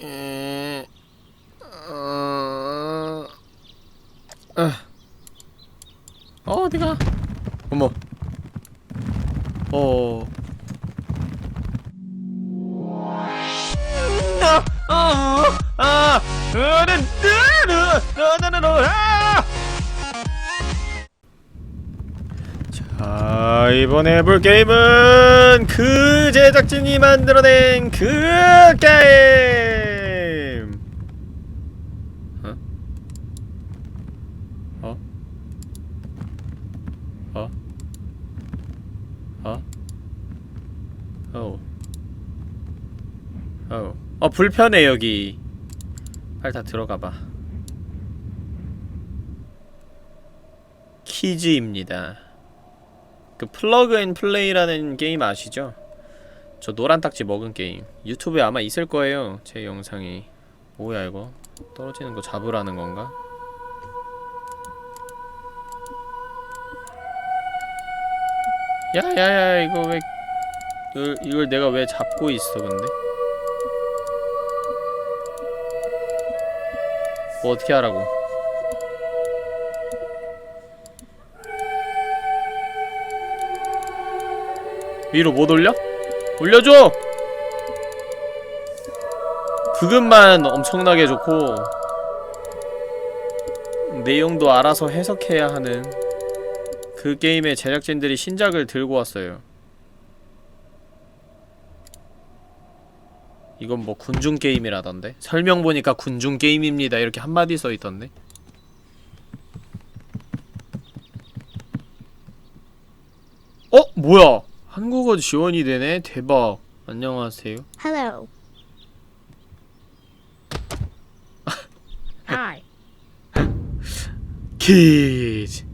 에, 어, 아. 어, 어디가? 어머. 어. 아, 아, 아, 으르, 으르, 으르르르, 아! 자, 이번에 해볼 게임은 그 제작진이 만들어낸 그 게임. 어? 어? 어? 어? 어. 어. 어, 불편해 여기. 빨리 다 들어가 봐. 키즈입니다. 그 플러그 앤 플레이라는 게임 아시죠? 저 노란 딱지 먹은 게임 유튜브에 아마 있을 거예요 제 영상이 뭐야 이거 떨어지는 거 잡으라는 건가? 야야야 이거 왜 이걸, 이걸 내가 왜 잡고 있어 근데? 뭐 어떻게 하라고 위로 못 올려? 올려줘! 그것만 엄청나게 좋고 내용도 알아서 해석해야 하는 그 게임의 제작진들이 신작을 들고 왔어요 이건 뭐 군중 게임이라던데 설명 보니까 군중 게임입니다 이렇게 한마디 써있던데 어? 뭐야 한국어 지원이 되네 대박 안녕하세요 Hello. Hi. 키즈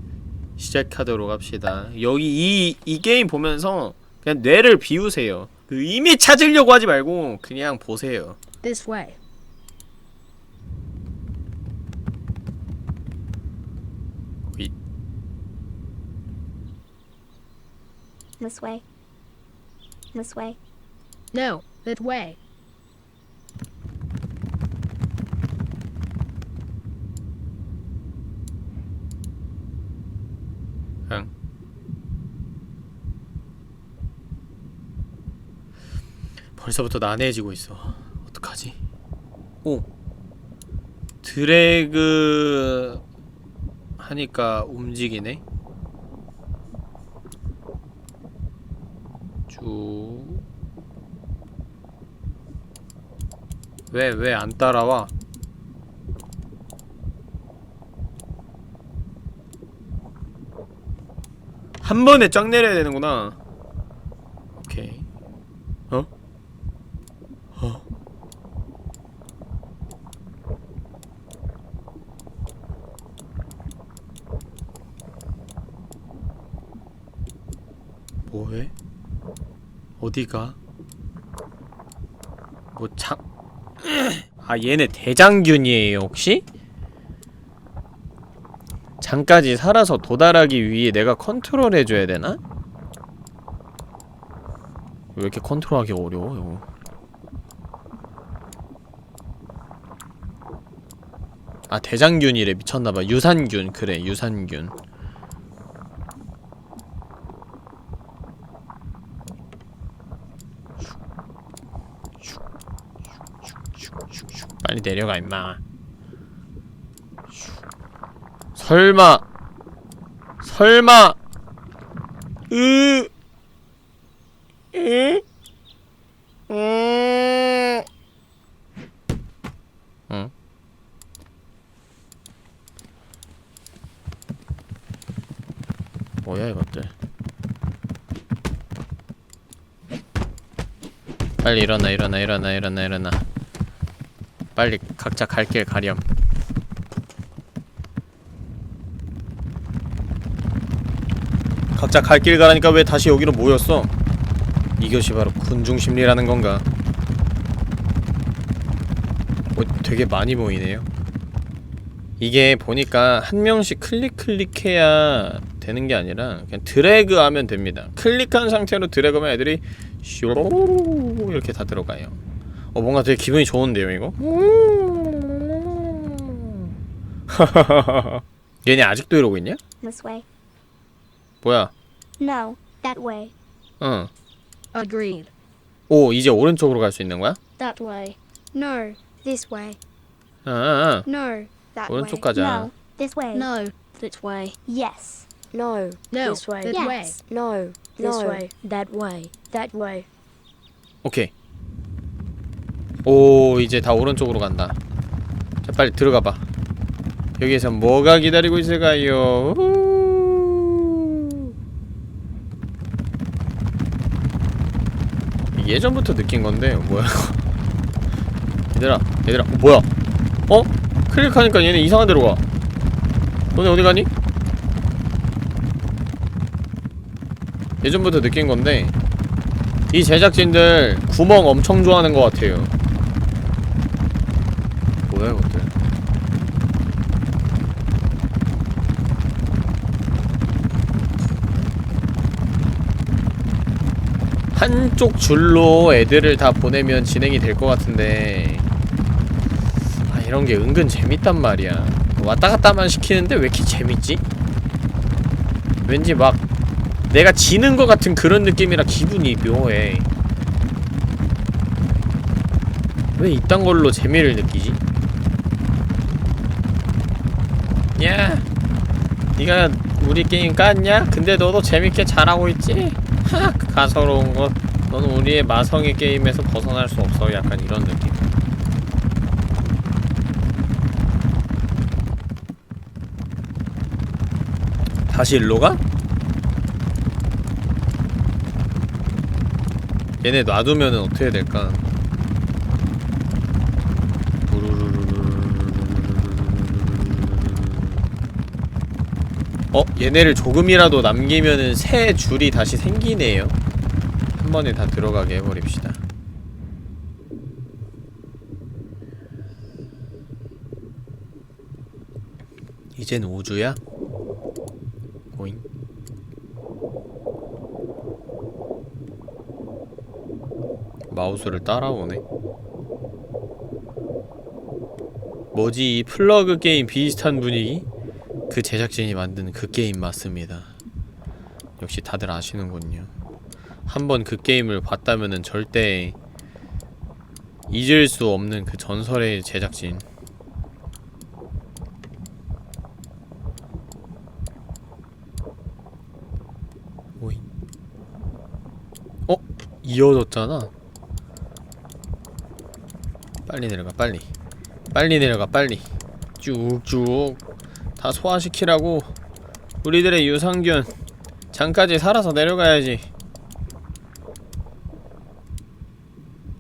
시작하도록 합시다. 여기 이, 이 게임 보면서 그냥 뇌를 비우세요. 그 의미 찾으려고 하지 말고 그냥 보세요. This way. 위. This way. This way. No, that way. 응. 벌써부터 난해해지고 있어. 어떡하지? 오. 드래그 하니까 움직이네. 쭉. 왜 왜 안 따라와? 한 번에 쫙 내려야 되는구나. 오케이. 어? 어. 뭐해? 어디가? 뭐 장... 아 얘네 대장균이에요 혹시? 장까지 살아서 도달하기 위해 내가 컨트롤 해줘야 되나? 왜 이렇게 컨트롤하기 어려워 이거 아 대장균이래 미쳤나봐 유산균 그래 유산균 빨리 내려가 임마 설마 설마 으 으? 음. 응? 뭐야 이것들 빨리 일어나 일어나 일어나 일어나 일어나 빨리 각자 갈 길 가렴 각자 갈 길 가라니까 왜 다시 여기로 모였어? 이것이 바로 군중 심리라는 건가? 뭐 되게 많이 모이네요. 이게 보니까 한 명씩 클릭 클릭해야 되는 게 아니라 그냥 드래그 하면 됩니다. 클릭한 상태로 드래그하면 애들이 쇼 이렇게 다 들어가요. 어 뭔가 되게 기분이 좋은데요 이거? 얘네 아직도 이러고 있냐? This way. 뭐야? No, that way. 응. Agreed. 오 이제 오른쪽으로 갈 수 있는 거야? That way. No, this way. 응, 응. No, that 오른쪽 way. 가자. No, this way. No, this way. Yes. No, No, this way. this way. Yes. No, This no, way. that way. That way. 오케이. 오 이제 다 오른쪽으로 간다. 자 빨리 들어가 봐. 여기에서 뭐가 기다리고 있을까요? 우. 예전부터 느낀 건데 뭐야? 얘들아, 얘들아, 어, 뭐야? 어? 클릭하니까 얘네 이상한 데로 가. 너네 어디 가니? 예전부터 느낀 건데 이 제작진들 구멍 엄청 좋아하는 것 같아요. 뭐야 이것들? 한쪽 줄로 애들을 다 보내면 진행이 될 것 같은데 아 이런 게 은근 재밌단 말이야. 왔다 갔다만 시키는데 왜 이렇게 재밌지? 왠지 막 내가 지는 것 같은 그런 느낌이라 기분이 묘해. 왜 이딴 걸로 재미를 느끼지? 야, 네가 우리 게임 깠냐? 근데 너도 재밌게 잘하고 있지? 하, 그 가서로운 것. 너는 우리의 마성의 게임에서 벗어날 수 없어. 약간 이런 느낌. 다시 일로 가? 얘네 놔두면은 어떻게 될까? 어? 얘네를 조금이라도 남기면은 새 줄이 다시 생기네요. 한 번에 다 들어가게 해버립시다. 이젠 우주야? 오잉. 마우스를 따라오네. 뭐지 이 플러그 게임 비슷한 분위기? 그 제작진이 만든 그 게임 맞습니다. 역시 다들 아시는군요. 한번 그 게임을 봤다면은 절대 잊을 수 없는 그 전설의 제작진. 오잉. 어? 이어졌잖아. 빨리 내려가 빨리. 빨리 내려가 빨리. 쭉쭉 다 소화시키라고. 우리들의 유산균 장까지 살아서 내려가야지.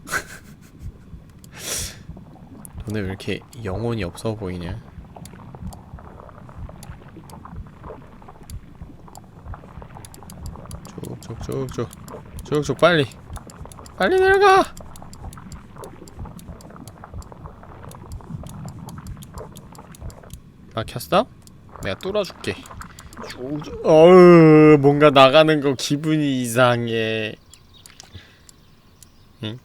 너네 왜 이렇게 영혼이 없어 보이냐? 쭉쭉쭉쭉 쭉쭉 빨리 빨리 내려가. 막혔어? 내가 뚫어줄게. 쭉- 어우 뭔가 나가는 거 기분이 이상해. 응?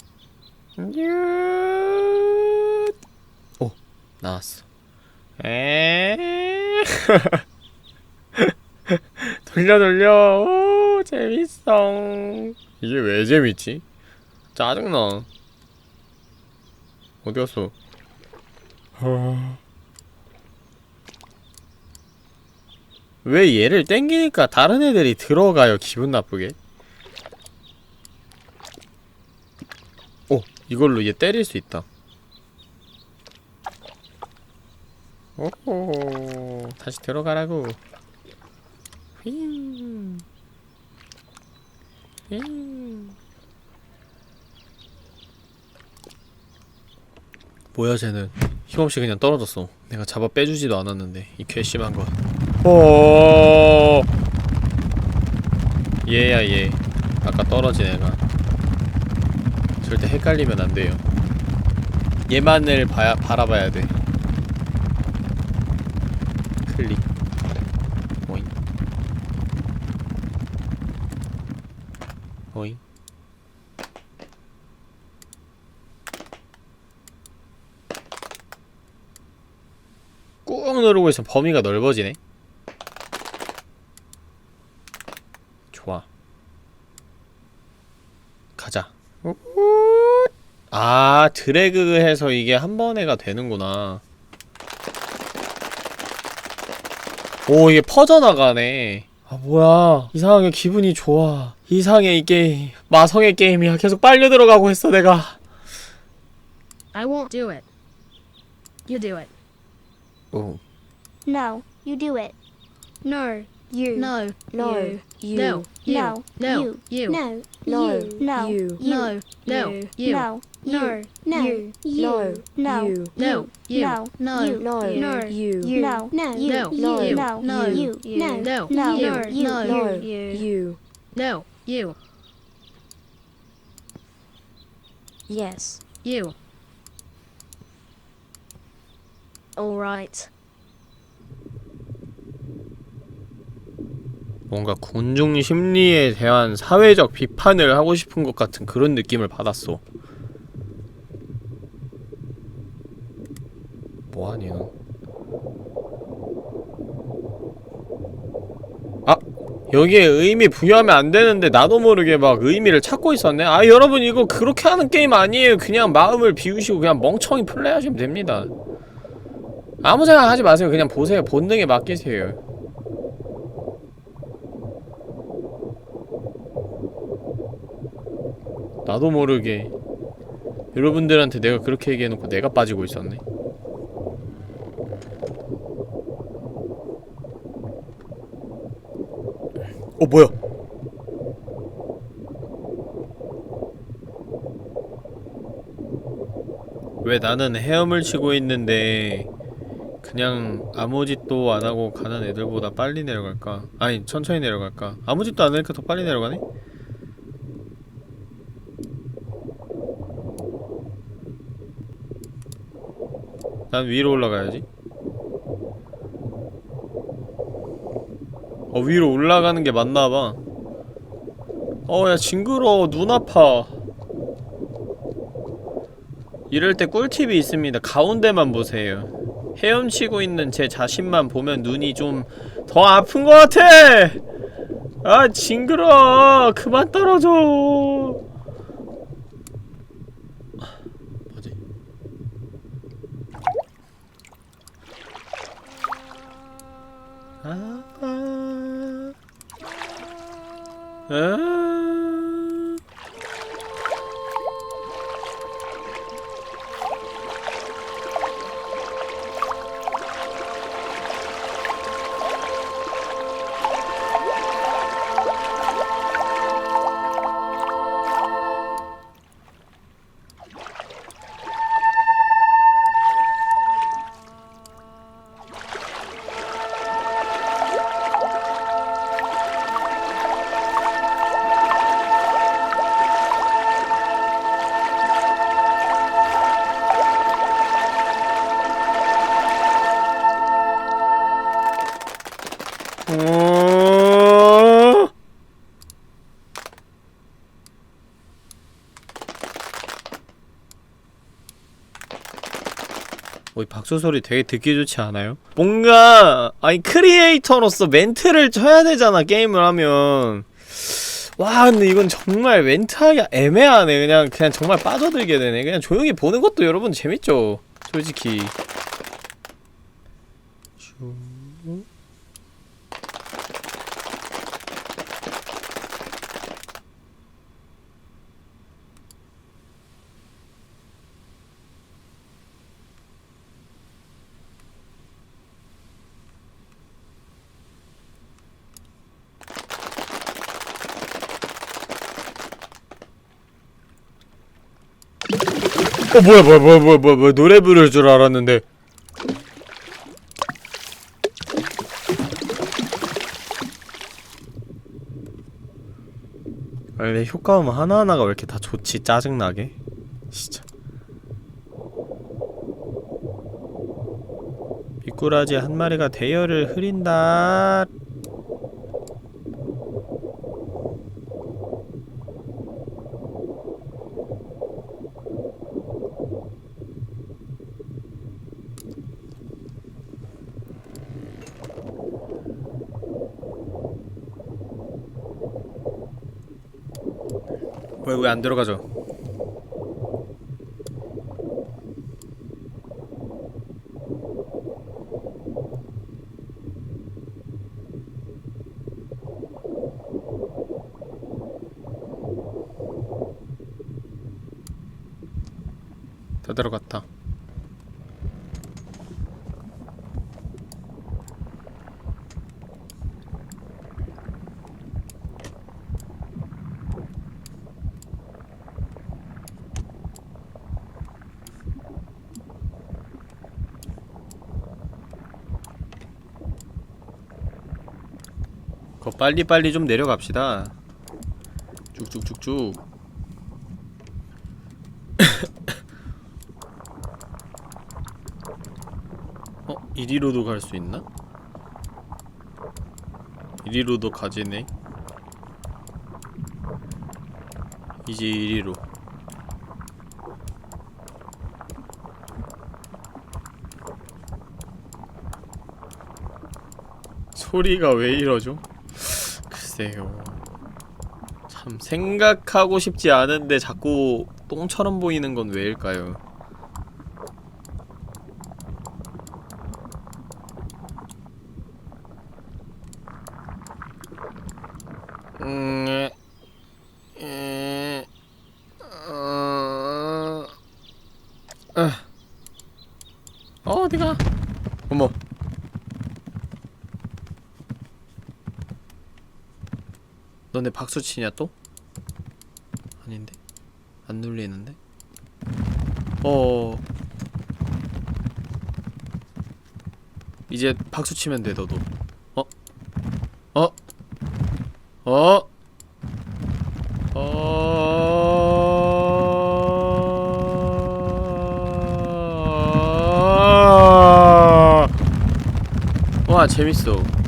뉴. 오 나왔어. 에. 돌려 돌려. 오 재밌어. 이게 왜 재밌지? 짜증나. 어디 갔어? 왜 얘를 땡기니까 다른 애들이 들어가요 기분 나쁘게? 오 이걸로 얘 때릴 수 있다. 오호 다시 들어가라고. 휘잉. 휘잉. 뭐야 쟤는. 힘없이 그냥 떨어졌어. 내가 잡아 빼주지도 않았는데. 이 괘씸한 거 오. 얘야 얘. 아까 떨어진 애가. 절대 헷갈리면 안 돼요. 얘만을 봐야, 바라봐야 돼. 클릭. 오잉. 오잉. 꾹 누르고 있으면 범위가 넓어지네. 아 드래그 해서 이게 한 번에가 되는구나. 오 이게 퍼져나가네. 아 뭐야. 이상하게 기분이 좋아. 이상해 이 게임. 마성의 게임이야. 계속 빨려 들어가고 있어 내가. I won't do it. You do it. 오. No, you do it. No, you. No. No. You. You. No. You. No, No. You. No, No, you. No, you. No. No. You. You. No, no, no, You. No. No, You. No. You. No, No. you. No. No, You. You. No, no, you. No. You. No, No. you. No, No. no, You. no, you. No. No. You. You. No. You. Yes. You. All right. 뭔가 군중 심리에 대한 사회적 비판을 하고 싶은 것 같은 그런 느낌을 받았어. 뭐하니 너? 아 여기에 의미 부여하면 안 되는데 나도 모르게 막 의미를 찾고 있었네. 아 여러분 이거 그렇게 하는 게임 아니에요. 그냥 마음을 비우시고 그냥 멍청이 플레이하시면 됩니다. 아무 생각 하지 마세요. 그냥 보세요. 본능에 맡기세요. 나도 모르게 여러분들한테 내가 그렇게 얘기해놓고 내가 빠지고 있었네 어 뭐야 왜 나는 헤엄을 치고 있는데 그냥 아무 짓도 안 하고 가는 애들보다 빨리 내려갈까? 아니 천천히 내려갈까? 아무 짓도 안 하니까 더 빨리 내려가네? 난 위로 올라가야지. 어, 위로 올라가는 게 맞나봐. 어, 야, 징그러워. 눈 아파. 이럴 때 꿀팁이 있습니다. 가운데만 보세요. 헤엄치고 있는 제 자신만 보면 눈이 좀 더 아픈 것 같아! 아, 징그러워. 그만 떨어져. 어, 이 박수 소리 되게 듣기 좋지 않아요? 뭔가 아니 크리에이터로서 멘트를 쳐야 되잖아 게임을 하면. 와 근데 이건 정말 멘트하기 애매하네. 그냥 그냥 정말 빠져들게 되네. 그냥 조용히 보는 것도 여러분 재밌죠? 솔직히 어 뭐야 뭐야 뭐야 뭐야 뭐야, 뭐야 노래 부를 줄 알았는데. 아니 내 효과음 하나하나가 왜 이렇게 다 좋지 짜증나게? 진짜. 미꾸라지 한 마리가 대열을 흐린다 왜왜안 들어가죠? 다 들어갔다. 거 빨리 빨리 좀 내려갑시다. 쭉쭉쭉쭉. 어 이리로도 갈 수 있나? 이리로도 가지네. 이제 이리로. 소리가 왜 이러죠? 글쎄요. 참 생각하고 싶지 않은데 자꾸 똥처럼 보이는 건 왜일까요? 음, 에, 에, 어, 아, 어디가? 어머. 너네 박수 치냐 또? 아닌데 안 눌리는데? 어 이제 박수 치면 돼 너도 어? 어? 어? 어... 와 재밌어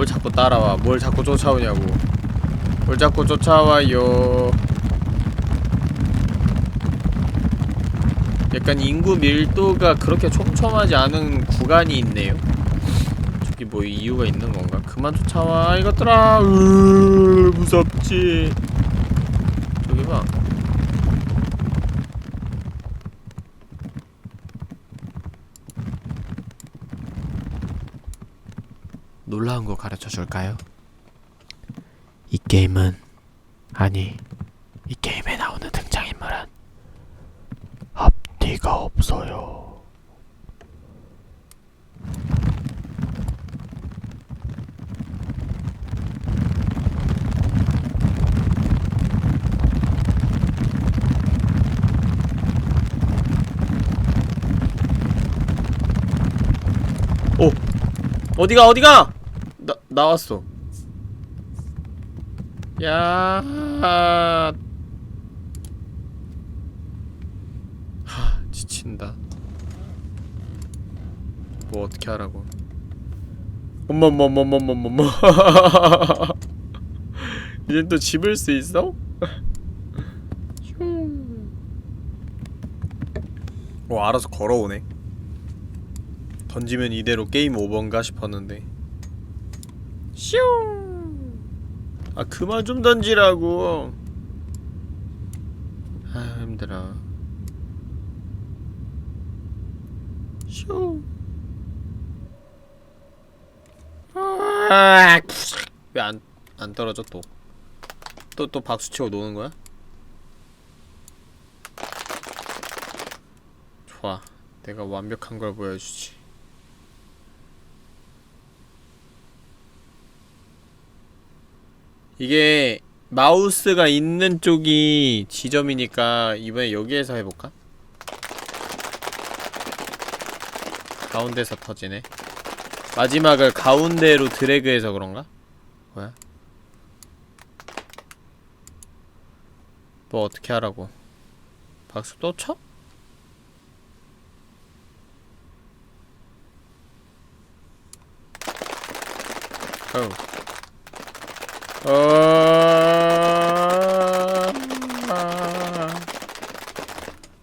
뭘 자꾸 따라와? 뭘 자꾸 쫓아오냐고. 뭘 자꾸 쫓아와요? 약간 인구 밀도가 그렇게 촘촘하지 않은 구간이 있네요. 저기 뭐 이유가 있는 건가? 그만 쫓아와 이것들아. 으 무섭지 저기 봐 놀라운 거 가르쳐 줄까요? 이 게임은 아니 이 게임에 나오는 등장인물은 앞뒤가 없어요. 오 어디가 어디가 나 나왔어. 야. 하, 지친다. 뭐 어떻게 하라고? 어머머머머머머머. 이제 또 집을 수 있어? 어 알아서 걸어오네. 던지면 이대로 게임 오버인가 싶었는데. 슈. 아 그만 좀 던지라고. 아 힘들어. 슈. 아, 왜안 안 떨어져 또? 또 또 박수 치고 노는 거야? 좋아. 내가 완벽한 걸 보여주지. 이게 마우스가 있는 쪽이 지점이니까 이번에 여기에서 해볼까? 가운데서 터지네 마지막을 가운데로 드래그해서 그런가? 뭐야? 뭐 어떻게 하라고 박수 또 쳐? 어. 어...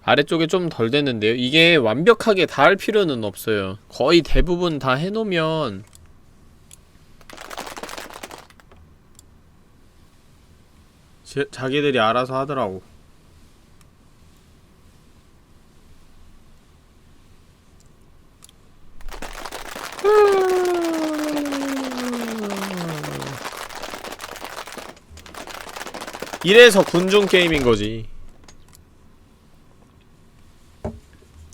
아래쪽에 좀 덜 됐는데요. 이게 완벽하게 닿을 필요는 없어요. 거의 대부분 다 해놓으면 제, 자기들이 알아서 하더라고. 이래서 군중 게임인 거지.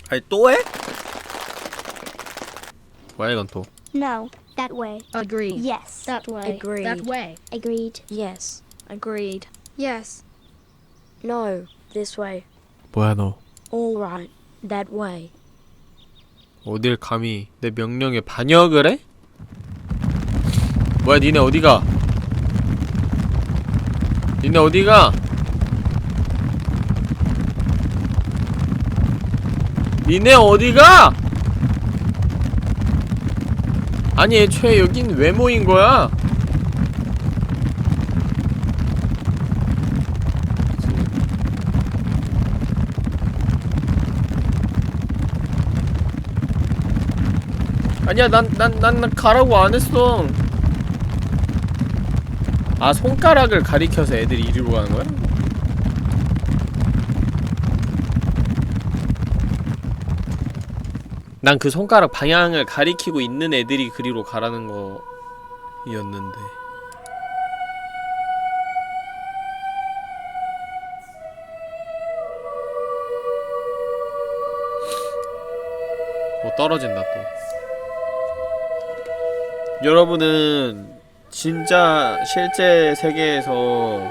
아니 또 해? 뭐야 이건 또? No, that way. Agreed. Yes. That way. Agreed. That way. Agreed. Yes. Agreed. Yes. No. This way. 뭐야 너? All right. That way. 어딜 감히 내 명령에 반역을 해? 뭐야 니네 어디가? 니네 어디가? 니네 어디가? 아니 애초에 여긴 왜 모인 거야? 아니야 난 난 난 가라고 안 했어. 아 손가락을 가리켜서 애들이 이리로 가는 거야? 난 그 손가락 방향을 가리키고 있는 애들이 그리로 가라는 거였는데. 뭐 떨어진다 또. 여러분은 진짜 실제 세계에서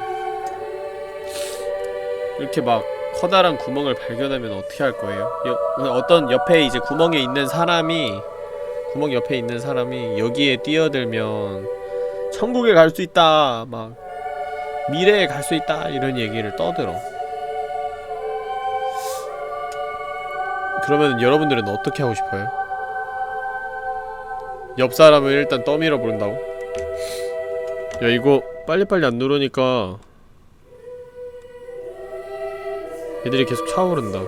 이렇게 막 커다란 구멍을 발견하면 어떻게 할 거예요? 여, 어떤 옆에 이제 구멍에 있는 사람이 구멍 옆에 있는 사람이 여기에 뛰어들면 천국에 갈 수 있다 막 미래에 갈 수 있다 이런 얘기를 떠들어 그러면 여러분들은 어떻게 하고 싶어요? 옆 사람을 일단 떠밀어 부른다고? 야 이거 빨리빨리 안 누르니까 애들이 계속 차오른다.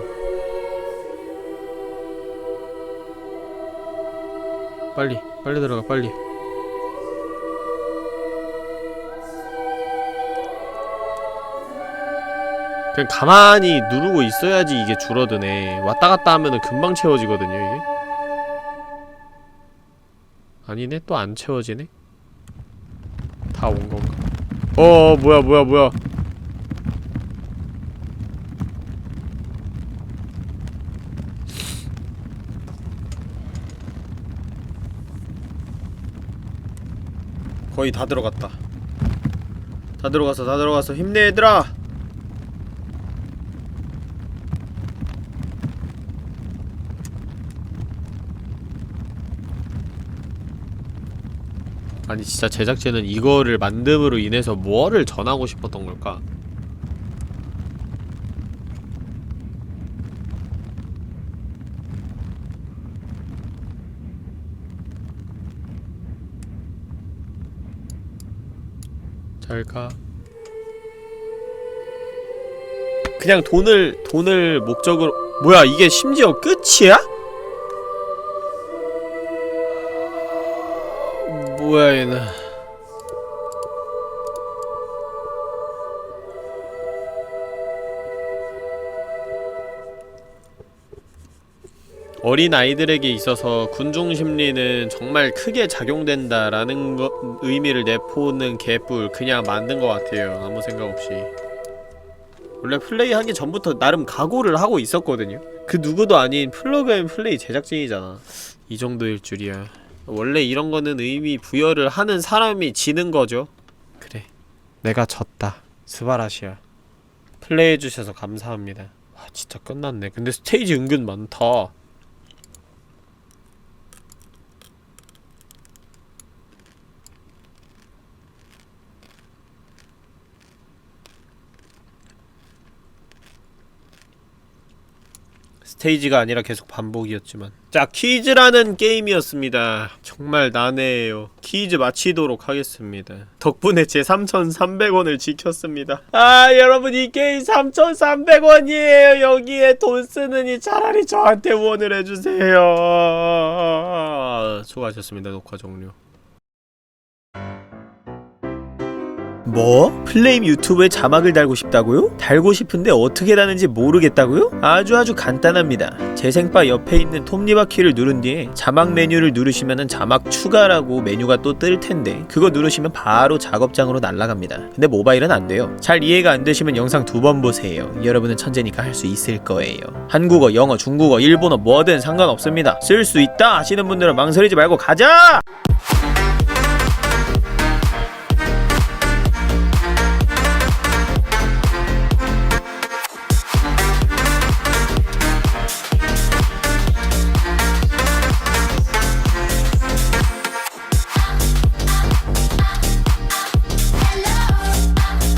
빨리 빨리 들어가 빨리. 그냥 가만히 누르고 있어야지 이게 줄어드네. 왔다 갔다 하면은 금방 채워지거든요 이게. 아니네? 또 안 채워지네 어 뭐야 뭐야 뭐야. 거의 다 들어갔다. 다 들어갔어 다 들어갔어. 힘내 얘들아 아니 진짜 제작진은 이거를 만듦으로 인해서 뭐를 전하고 싶었던 걸까? 잘가 그냥 돈을 돈을 목적으로 뭐야 이게 심지어 끝이야? 뭐야 얘는? 어린 아이들에게 있어서 군중 심리는 정말 크게 작용된다라는 거, 의미를 내포는 개뿔 그냥 만든 것 같아요. 아무 생각 없이. 원래 플레이하기 전부터 나름 각오를 하고 있었거든요. 그 누구도 아닌 플러그앤 플레이 제작진이잖아. 이 정도일 줄이야 원래 이런 거는 의미 부여를 하는 사람이 지는 거죠. 그래. 내가 졌다. 스바라시야. 플레이해주셔서 감사합니다. 와, 진짜 끝났네. 근데 스테이지 은근 많다. 스테이지가 아니라 계속 반복이었지만. 자 퀴즈라는 게임이었습니다. 정말 난해해요. 퀴즈 마치도록 하겠습니다. 덕분에 제 3,300원을 지켰습니다. 아 여러분 이 게임 3,300원이에요. 여기에 돈 쓰느니 차라리 저한테 후원을 해주세요. 수고하셨습니다 녹화 종료 뭐? 플레임 유튜브에 자막을 달고 싶다고요? 달고 싶은데 어떻게 다는지 모르겠다고요? 아주 아주 간단합니다. 재생바 옆에 있는 톱니바 키를 누른 뒤에 자막 메뉴를 누르시면은 자막 추가라고 메뉴가 또 뜰 텐데 그거 누르시면 바로 작업장으로 날아갑니다. 근데 모바일은 안 돼요. 잘 이해가 안 되시면 영상 두 번 보세요. 여러분은 천재니까 할 수 있을 거예요. 한국어, 영어, 중국어, 일본어 뭐든 상관없습니다. 쓸 수 있다 하시는 분들은 망설이지 말고 가자!